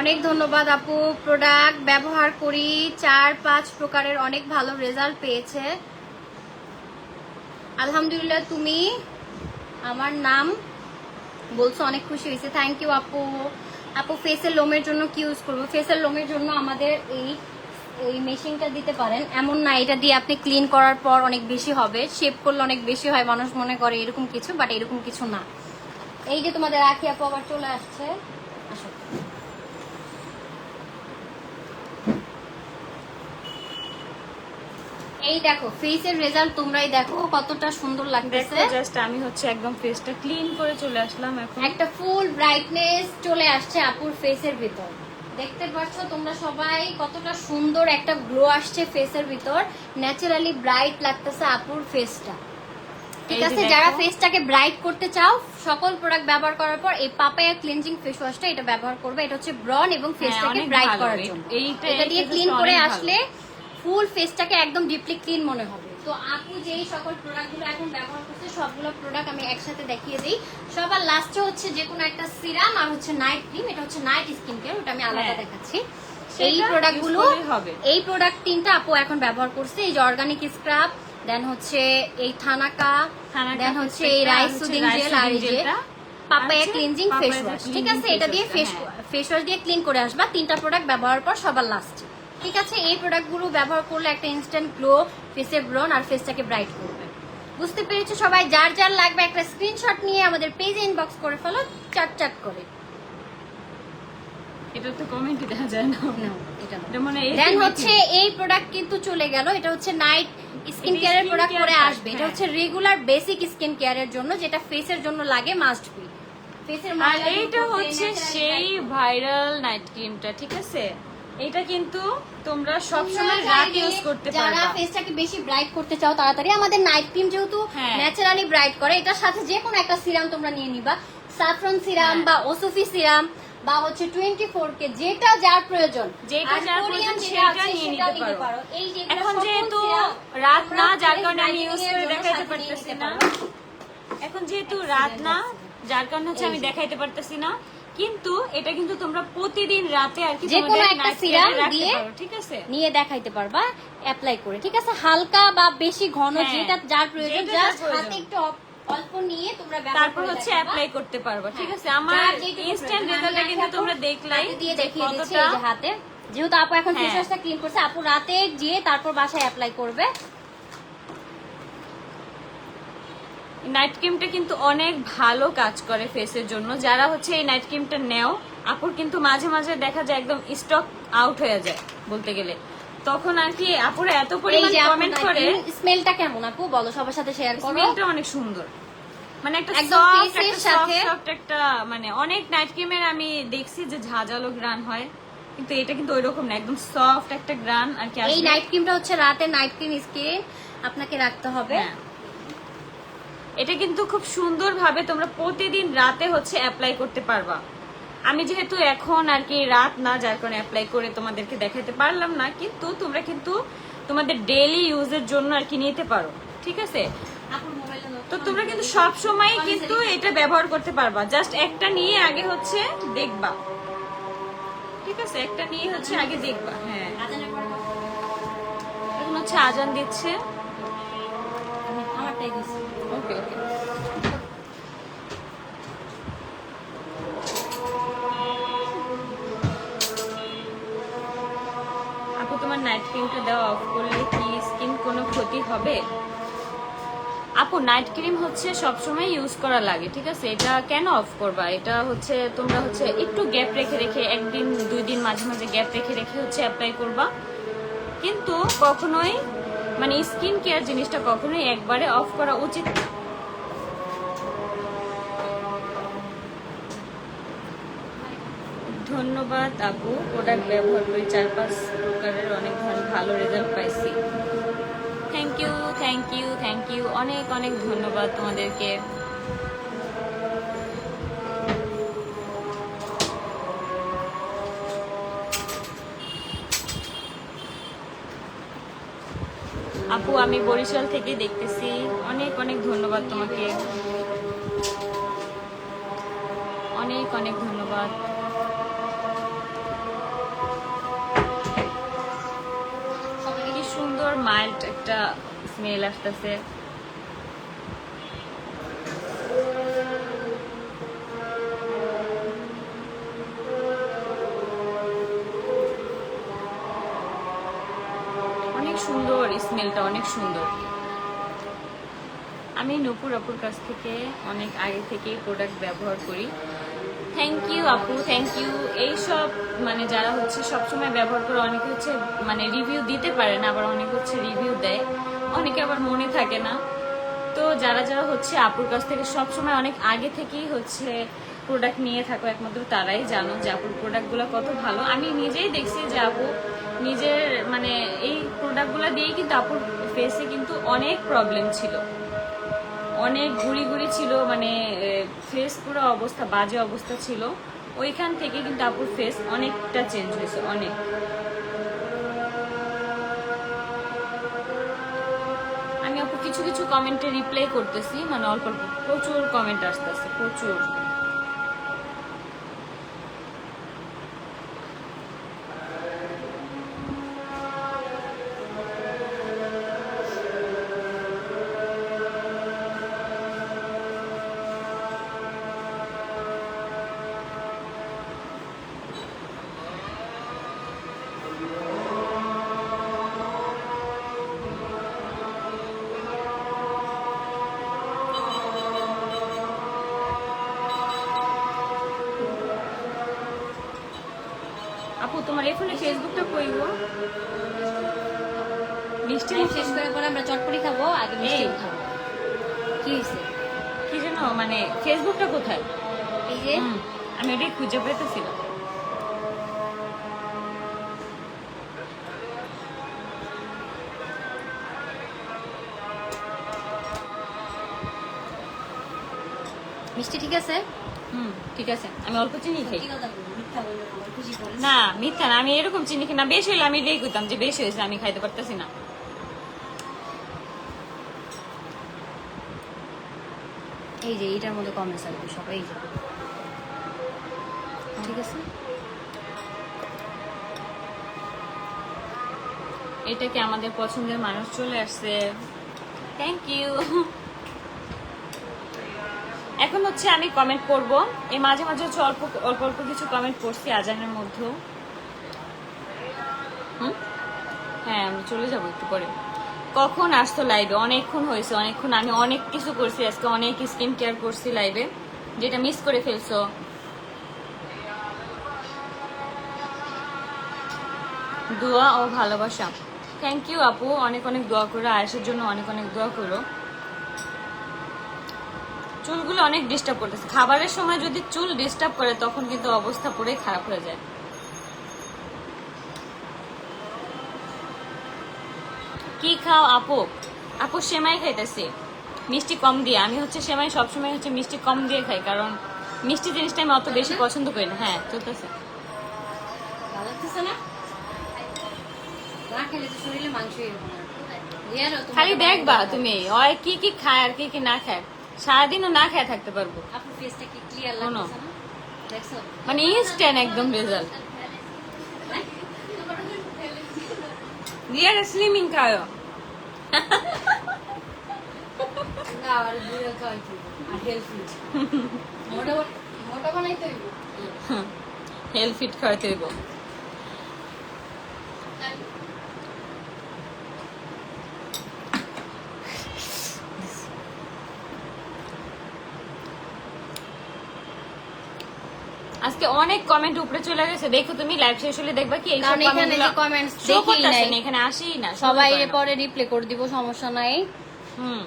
অনেক ধন্যবাদ আপু। প্রোডাক্ট ব্যবহার করি, চার পাঁচ প্রকারের অনেক ভালো রেজাল্ট পেয়েছে। আলহামদুলিল্লাহ তুমি আমার নাম বলছো, অনেক খুশি হয়েছে। থ্যাংক ইউ আপু। আপু ফেসের লোমের জন্য কি ইউজ করব? ফেসের লোমের জন্য আমাদের এই এই মেশিনটা দিতে পারেন। এমন না, এটা দিয়ে আপনি ক্লিন করার পর অনেক বেশি হবে। শেপ করলে অনেক বেশি হয়, মানুষ মনে করে এরকম কিছু বাট এরকম কিছু না। এই যে তোমাদের রাখি আপু আবার চলে আসছে। আসো। এই দেখো ফেসের রেজাল্ট তোমরাই দেখো কতটা সুন্দর লাগতেছে। জাস্ট আমি হচ্ছে একদম ফেসটা ক্লিন করে চলে আসলাম এখন। একটা ফুল ব্রাইটনেস চলে আসছে আপুর ফেসের ভিতর। দেখতে পাচ্ছ তোমরা সবাই কতটা সুন্দর একটা গ্লো আসছে ফেসের ভিতর। ন্যাচারালি ব্রাইট লাগতেছে আপুর ফেসটা ঠিক আছে? যারা ফেসটাকে ব্রাইট করতে চাও সকল প্রোডাক্ট ব্যবহার করার পর এই পাপায়া ক্লিনজিং ফেস ওয়াশটা এটা ব্যবহার করবে। এটা হচ্ছে ব্রন এবং ফেসটাকে হ্যাঁ, ব্রাইট করার জন্য। এইটা- এটা দিয়ে ক্লিন করে আসলে ফুল ফেসটাকে একদম ডিপলি ক্লিন মনে হবে। তো আপু যেই সকল প্রোডাক্টগুলো এখন ব্যবহার করছে সবগুলো প্রোডাক্ট আমি একসাথে দেখিয়ে দিই। সবার লাস্টে হচ্ছে যে কোনো একটা সিরাম আর হচ্ছে নাইট ক্রিম এটা হচ্ছে নাইট স্কিন কেয়ার ওটা আমি আলাদা হ্যাঁ। দেখাচ্ছি। এই প্রোডাক্টগুলো। এই প্রোডাক্ট তিনটা আপু এখন ব্যবহার করছে। এই যে অর্গানিক স্ক্রাব দেন হচ্ছে এই থানাকা দেন হচ্ছে এই রাইস সুদিং জেল আর এই যে পাপায়া ক্লিনজিং ফেস ওয়াশ ঠিক আছে? এটা দিয়ে ফেস। ফেস ওয়াশ দিয়ে ক্লিন করে আসবা। তিনটা প্রোডাক্ট ব্যবহার পর সবার লাস্টে ঠিক আছে এই প্রোডাক্টগুলো ব্যবহার করলে একটা ইনস্ট্যান্ট গ্লো ফেসে ব্রন আর ফেসটাকে ব্রাইট করবে। বুঝতে পেরেছ সবাই? যার যার লাগবে একটা স্ক্রিনশট নিয়ে আমাদের পেজে ইনবক্স করে ফেলো চাট চাট করে। এটা তো কমেন্টই দেখা যায় না। নাও, এটা নাও। মানে দেন হচ্ছে এই প্রোডাক্ট কিন্তু চলে গেল এটা হচ্ছে নাইট স্কিন কেয়ারের প্রোডাক্ট পরে আসবে। এটা। হচ্ছে রেগুলার বেসিক স্কিন কেয়ারের জন্য যেটা ফেসের জন্য লাগে মাস্ট বি ফেসের এইটা হচ্ছে সেই ভাইরাল নাইট ক্রিমটা ঠিক আছে? এটা কিন্তু তোমরা সব সময় রাত ইউজ করতে যারা ফেসটাকে বেশি ব্রাইট করতে চাও তাড়াতাড়ি আমাদের নাইট ক্রিম যেহেতু। ন্যাচারালি ব্রাইট করে এটার সাথে যে কোনো একটা সিরাম তোমরা নিয়ে নিবা। সাফরন সিরাম হ্যাঁ। বা ওসুফি সিরাম বা হচ্ছে টোয়েন্টি ফোর কে যেটা যার প্রয়োজন। যেটা যার প্রয়োজন সেটা নিয়ে নিতে পারো। এই যে এখন যেহেতু রাত না যার কারণে আমি ইউজ করে দেখাইতে পারতেছি না। এখন যেহেতু রাত না যার কারণে হচ্ছে আমি দেখাইতে পারতেছি না। কিন্তু এটা কিন্তু তোমরা প্রতিদিন রাতে আর কি যে কোনো একটা রাখতে দিয়ে ঠিক আছে? নিয়ে দেখাইতে পারবা অ্যাপ্লাই করে ঠিক আছে? হালকা বা বেশি ঘন হ্যাঁ, যেটা যার প্রয়োজন জাস্ট হাতে একটু অল্প নিয়ে তোমরা তারপর হচ্ছে অ্যাপ্লাই করতে পারবা ঠিক আছে? হ্যাঁ, আমার ইনস্ট্যান্ট। রেজাল্টটা কিন্তু তোমরা দেখলাই দিয়ে দেখিয়ে দিচ্ছি এই যে হাতে। যেহেতু আপু এখন হ্যাঁ। ফেস ওয়াশটা ক্লিন করছে আপু রাতে গিয়ে তারপর বাসায় অ্যাপ্লাই করবে। নাইট ক্রিমটা কিন্তু অনেক ভালো কাজ করে ফেসের জন্য। যারা হচ্ছে এই নাইট ক্রিমটা নেও আপুর কিন্তু মাঝে মাঝে দেখা যায় একদম স্টক আউট হয়ে যায় বলতে গেলে। তখন আর কি আপুরা এত পরিমাণ কমেন্ট করে স্মেলটা কেমন আপু? বলো সবার সাথে শেয়ার করো। স্মেলটা অনেক সুন্দর। মানে একটা সফট একটা সফট একটা মানে অনেক নাইট ক্রিমের আমি দেখছি যে ঝাঁঝালো গ্রান হয়। কিন্তু এটা কিন্তু ওইরকম না একদম সফট একটা গ্রান আর কি এই নাইট ক্রিমটা হচ্ছে রাতে নাইট ক্রিম স্কিন আপনাকে রাখতে হবে। হ্যাঁ। এটা কিন্তু খুব সুন্দর ভাবে তোমরা প্রতিদিন রাতে হচ্ছে অ্যাপ্লাই করতে পারবা। আমি যেহেতু এখন আর কি রাত না যার কারণে অ্যাপ্লাই করে তোমাদেরকে দেখাতে পারলাম না কিন্তু তোমরা কিন্তু তোমাদের ডেইলি ইউজের জন্য আর কি নিতে পারো ঠিক আছে? তো তোমরা কিন্তু সব সময় কিন্তু এটা ব্যবহার করতে পারবা। জাস্ট একটা নিয়ে আগে হচ্ছে দেখবা। ঠিক আছে? একটা নিয়ে হচ্ছে আগে দেখবা হ্যাঁ। এখন হচ্ছে আজান দিচ্ছে। আমারটাই দিচ্ছি। ওকে ওকে। আপু, তোমার নাইট ক্রিমটা দেওয়া অফ করলে কি স্কিন কোনো ক্ষতি হবে? আপু নাইট ক্রিম হচ্ছে সবসময় ইউজ করা লাগে, ঠিক আছে? এটা কেন অফ করবা? এটা হচ্ছে, তোমরা হচ্ছে একটু গ্যাপ রেখে রেখে, একদিন, দুই দিন মাঝে মাঝে গ্যাপ রেখে রেখে হচ্ছে অ্যাপ্লাই করবা। কিন্তু কখনোই মানে স্কিন কেয়ার জিনিসটা কখনোই একবারে অফ করা উচিত না। ধন্যবাদ আপু। প্রোডাক্ট ব্যবহার করে চার পাঁচ প্রকারের অনেক ভালো রেজাল্ট পাইছি। Thank you thank you thank you অনেক অনেক ধন্যবাদ তোমাদেরকে। আপু, আমি বরিশাল থেকে দেখতেছি। অনেক অনেক ধন্যবাদ তোমাকে। অনেক অনেক ধন্যবাদ। ডিফারেন্ট একটা স্মেল আসতেছে। অনেক সুন্দর স্মেলটা অনেক সুন্দর। আমি নূপুর আপুর কাছ থেকে অনেক আগে থেকে প্রোডাক্ট ব্যবহার করি। থ্যাংক ইউ আপু থ্যাংক ইউ এইসব মানে যারা হচ্ছে সবসময় ব্যবহার করে অনেকে হচ্ছে মানে রিভিউ দিতে পারে না, আবার অনেকে হচ্ছে রিভিউ দেয়। অনেকে আবার মনে থাকে না। তো যারা যারা হচ্ছে আপুর কাছ থেকে সবসময় অনেক আগে থেকেই হচ্ছে প্রোডাক্ট নিয়ে থাকো, একমাত্র তারাই জানো যে আপুর প্রোডাক্টগুলো কত ভালো। আমি নিজেই দেখছি যে আপু নিজের মানে এই প্রোডাক্টগুলো দিয়েই কিন্তু আপুর ফেসে কিন্তু অনেক প্রবলেম ছিল। অনেক ঘুরি ঘুরি ছিল মানে ফেস পুরো অবস্থা, বাজে অবস্থা ছিল। ওইখান থেকে কিন্তু আপুর ফেস অনেকটা চেঞ্জ হয়েছে, অনেক। আমি আপু কিছু কিছু কমেন্টে রিপ্লাই করতেছি মানে অল্প অল্প, প্রচুর কমেন্ট আসতেছে, প্রচুর। ফোনে ফেসবুকটা কইব মিষ্টি শেষ করে পরে আমরা চটপটি খাব আগে মিষ্টি খাব। কি হয়েছে? কি জানো মানে ফেসবুকটা কোথায়? এই যে। আমি এটাই খুঁজে পেতেছিলাম। মিষ্টি ঠিক আছে? হুম ঠিক আছে। আমি অল্প চিনি খাই। না, মিথ্যা না আমি এরকম চিনি খাই না। বেশি হলে আমি এটাই কইতাম যে বেশি হয়েছে আমি খাইতে পারতেছি না। এই যে এইটার মধ্যে কমেন্টস আসবে সবাই ঠিক আছে? এটা কি আমাদের পছন্দের মানুষ চলে আসছে? থ্যাংক ইউ এখন হচ্ছে আমি কমেন্ট করব। এই মাঝে মাঝে হচ্ছে অল্প অল্প অল্প কিছু কমেন্ট করছি আজানের মধ্যেও? হ্যাঁ আমি চলে যাব একটু পরে। কখন আসতো লাইভে অনেকক্ষণ হয়েছে, অনেকক্ষণ আমি অনেক কিছু করছি আজকে, অনেক স্কিন কেয়ার করছি লাইভে যেটা মিস করে ফেলছো। দোয়া ও ভালোবাসা। থ্যাংক ইউ আপু, অনেক অনেক দোয়া করো আয়েসের জন্য অনেক অনেক দোয়া করো। চুলগুলো অনেক ডিস্টার্ব করতেছে। খাবারের সময় যদি চুল ডিস্টার্ব করে তখন কিন্তু অবস্থা পুরোই খারাপ হয়ে যায়। কি খাও আপু? আপু সেমাই খাইতেছি। মিষ্টি কম দিয়ে। আমি হচ্ছে সেমাই সবসময় হচ্ছে মিষ্টি কম দিয়ে খাই কারণ মিষ্টি জিনিসটা আমি অত বেশি পছন্দ করি না। হ্যাঁ চলতেছে। খেলে দেখবা তুমি। ওই কি কি খায় আর কি কি না খায়। সারাদিনও না খেয়ে থাকতে পারব। আপনার ফেসটা কি ক্লিয়ার শোনো। না? দেখছ? মানে ইনস্ট্যান্ট একদম রেজাল্ট? রিয়ার স্লিমিং খায় না আর বুড়ো খাওয়াই কি? আর হেলথি মোটা মোটা বানাইতে হইব? হেলথ ফিট খাওয়াতে হইব। আজকে অনেক কমেন্ট উপরে চলে গেছে। দেখো তুমি লাইভ শেষ হলে দেখবা কি এই কারণ এখানে যে দেখেই নাই। এখানে আসেই না সবাই পরে রিপ্লে করে দিব সমস্যা নাই। হুম।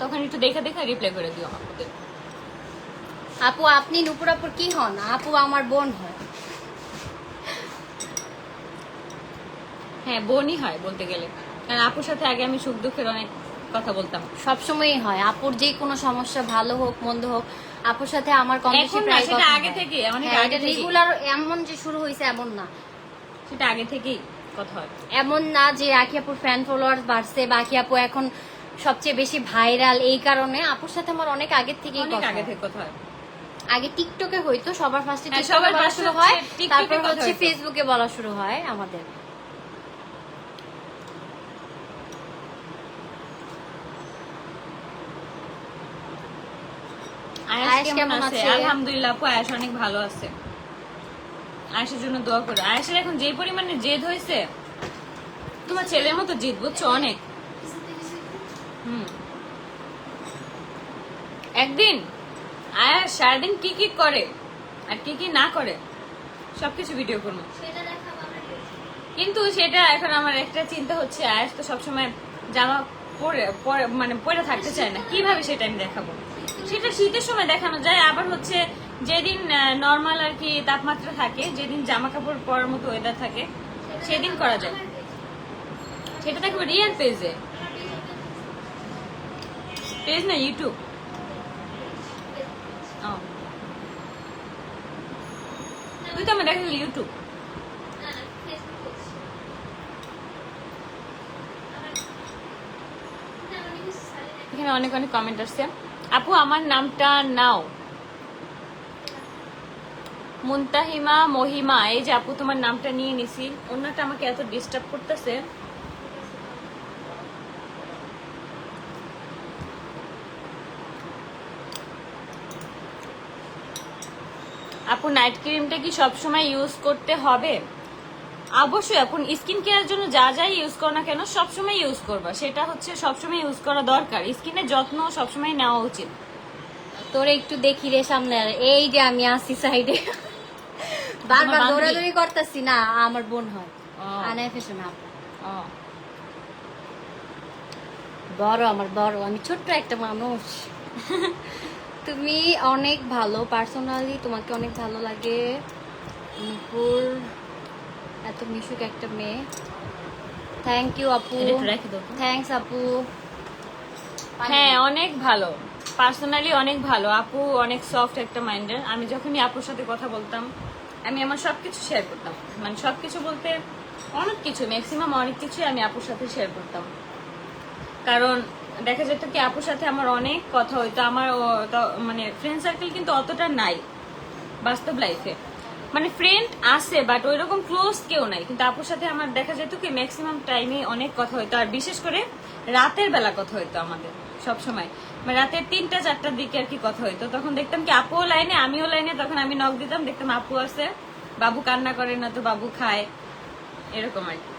তখন একটু দেখে দেখে রিপ্লে করে দিও আপু আপনি নুপুর আপুর কি হন? আপু আমার বোন হয়। হ্যাঁ বোনই হয় বলতে গেলে। কারণ আপুর সাথে আগে আমি সুখ দুঃখের অনেক কথা বলতাম। সবসময়ই হয়। আপুর যে কোনো সমস্যা ভালো হোক মন্দ হোক আপুর সাথে আমার কম বেশি প্রায় সেটা কথা আগে থেকে, অনেক হ্যাঁ, আগে থেকেই। রেগুলার এমন যে শুরু হয়েছে এমন না। সেটা আগে থেকেই কথা হয়। এমন না যে আকি আপুর ফ্যান ফলোয়ার বাড়ছে বা আকি আপু এখন সবচেয়ে বেশি ভাইরাল এই কারণে আপুর সাথে আমার অনেক আগের থেকেই কথা আগে থেকে কথা হয়। আগে টিকটকে হইতো সবার ফার্স্টে হ্যাঁ, সবার শুরু হয় তারপর হচ্ছে ফেসবুকে বলা শুরু হয় আমাদের। আয়াস কেমন আছে? আলহামদুলিল্লাহ আপু আয়াস অনেক ভালো আছে। আয়াসের জন্য দোয়া করো। আয়াসের এখন যে পরিমাণে জেদ হয়েছে তোমার ছেলের মতো জেদ বুঝছ? অনেক। হুম। একদিন আয়াস সারাদিন কি কি করে আর কি কি না করে সবকিছু ভিডিও করব। কিন্তু সেটা এখন আমার একটা চিন্তা হচ্ছে আয়াস তো সবসময় জামা পরে মানে পরে থাকতে চায় না। কীভাবে সেটা আমি দেখাবো? সেটা শীতের সময় দেখানো যায়, আবার হচ্ছে যেদিন নর্মাল আর কি তাপমাত্রা থাকে, যেদিন জামা কাপড় পরার মতো ওয়েদার থাকে, সেদিন করা যায়। সেটা দেখব রিয়েল পেজে পেজ না ইউটিউব তুই তো আমার দেখা ইউটিউব এখানে অনেক অনেক কমেন্ট আসছে। আপু, আমার নামটা নাও। মুনতাহিমা মহিমা, এই যে আপু, তোমার নামটা নিয়ে নিছি। অন্যটা আমাকে এত ডিস্টার্ব করতেছে। আপু নাইট ক্রিমটা কি সবসময় ইউজ করতে হবে? অবশ্যই এখন স্কিন কেয়ারের জন্য যা যাই ইউজ করো না কেন সবসময় ইউজ করবা। সেটা হচ্ছে সবসময় ইউজ করা দরকার। স্কিনের যত্ন সবসময় নেওয়া উচিত। তোরে একটু দেখি রে সামনে এই যে আমি আসি সাইডে বারবার দৌড়াদৌড়ি করতেছি না আমার বোন হয়। আনায় ফেসে না। বড় আমার বড়। আমি ছোট্ট একটা মানুষ। তুমি অনেক ভালো। পার্সোনালি তোমাকে অনেক ভালো লাগে। নূপুর এত মিশুক একটা মেয়ে। থ্যাংক ইউ আপু। থ্যাংকস আপু। হ্যাঁ অনেক ভালো। পার্সোনালি অনেক ভালো। আপু অনেক সফট একটা মাইন্ডের আমি যখনই আপুর সাথে কথা বলতাম আমি আমার সবকিছু শেয়ার করতাম। মানে সবকিছু বলতে অনেক কিছু ম্যাক্সিমাম অনেক কিছুই আমি আপুর সাথে শেয়ার করতাম। কারণ দেখা যেত কি আপুর সাথে আমার অনেক কথা হইতো। আমার মানে ফ্রেন্ড সার্কেল কিন্তু অতটা নাই। বাস্তব লাইফে মানে ফ্রেন্ড আছে বাট ওই রকম ক্লোজ কেউ নাই। কিন্তু আপুর সাথে আমার দেখা যেত কি ম্যাক্সিমাম টাইমে অনেক কথা হইতো। আর বিশেষ করে রাতের বেলা কথা হইতো আমাদের, সব সময়। মানে রাতের তিনটা, চারটার দিকে আর কি কথা হইতো। তখন দেখতাম কি, আপুও লাইনে, আমিও লাইনে, তখন আমি নক দিতাম, দেখতাম আপু আছে। বাবু কান্না করে না তো, বাবু খায়। এরকম আর কি।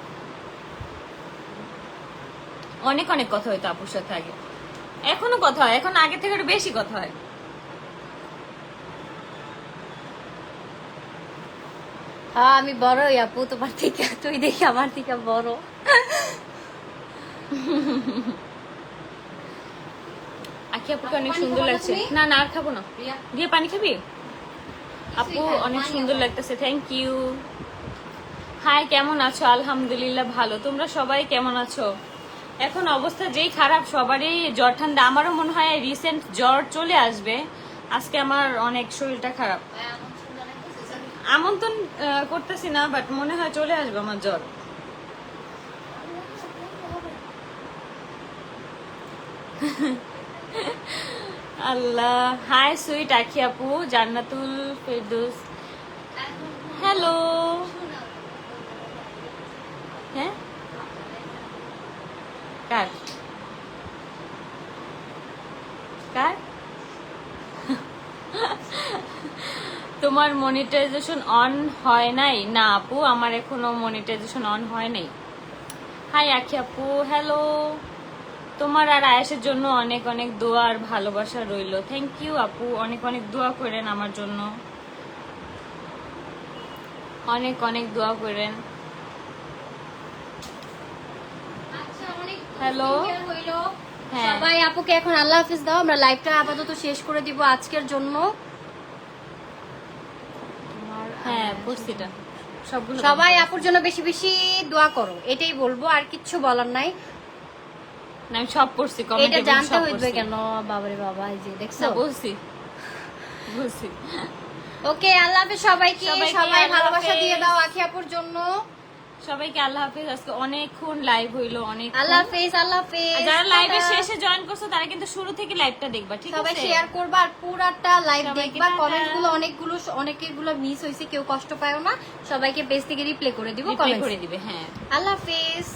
অনেক অনেক কথা হইতো আপুর সাথে আগে। এখনও কথা হয়, এখন আগে থেকে বেশি কথা হয়। আমি বড়ই আপু তোমার থেকে তুই দেখি আমার থেকে বড়। আখি আপুকে অনেক সুন্দর লাগছে। না না আর খাব না। দিয়ে পানি খাবি? আপু অনেক সুন্দর লাগতেছে থ্যাংক ইউ হাই কেমন আছো? আলহামদুলিল্লাহ ভালো। তোমরা সবাই কেমন আছো? এখন অবস্থা যেই খারাপ সবারই জ্বর ঠান্ডা। আমারও মনে হয় রিসেন্ট জ্বর চলে আসবে। আজকে আমার অনেক শরীরটা খারাপ। আমন্ত্রণ করতেছি না বাট মনে হয় চলে আসবে আমার জ্বর। আল্লাহ। হাই সুইট আখি আপু, জান্নাতুল ফেরদৌস। হ্যালো হ্যাঁ? কার? তোমার মনিটাইজেশন অন হয় নাই? না আপু আমার এখনও মনিটাইজেশন অন হয় নাই। হাই আখি আপু হ্যালো তোমার আর আয়াসের জন্য অনেক অনেক দোয়া আর ভালোবাসা রইল। থ্যাংক ইউ আপু অনেক অনেক দোয়া করেন আমার জন্য। অনেক অনেক দোয়া করেন। হ্যালো হ্যাঁ। সবাই আপুকে এখন আল্লাহ হাফিজ দাও আমরা লাইভটা আপাতত শেষ করে দিব আজকের জন্য। হ্যাঁ সবগুলো সবাই আপুর জন্য বেশি বেশি দোয়া করো এটাই বলব আর কিচ্ছু বলার নাই। আমি সব পড়ছি এটা জানতে হইবে কেন? বাবারে বাবা এই যে দেখছ? বলছি। বলছি। ওকে আল্লাহ হাফিজ সবাইকে সবাইকে সবাই ভালোবাসা দিয়ে দাও আখি আপুর জন্য। সবাইকে আল্লাহ হাফেজ। আজকে অনেকক্ষণ লাইভ হইল অনেক আল্লাহ হাফিজ আল্লাহ হাফিজ। যারা লাইভে শেষে জয়েন করছ তারা কিন্তু শুরু থেকে লাইভটা দেখবা ঠিক আছে? সবাই শেয়ার করবা আর পুরাটা লাইভ দেখবা। কমেন্টগুলো অনেকগুলো অনেকেরগুলো মিস হয়েছে কেউ কষ্ট পায়ও না। সবাইকে পেজ থেকে রিপ্লে করে দিব কমেন্ট করে দিবে হ্যাঁ। আল্লাহ হাফিজ।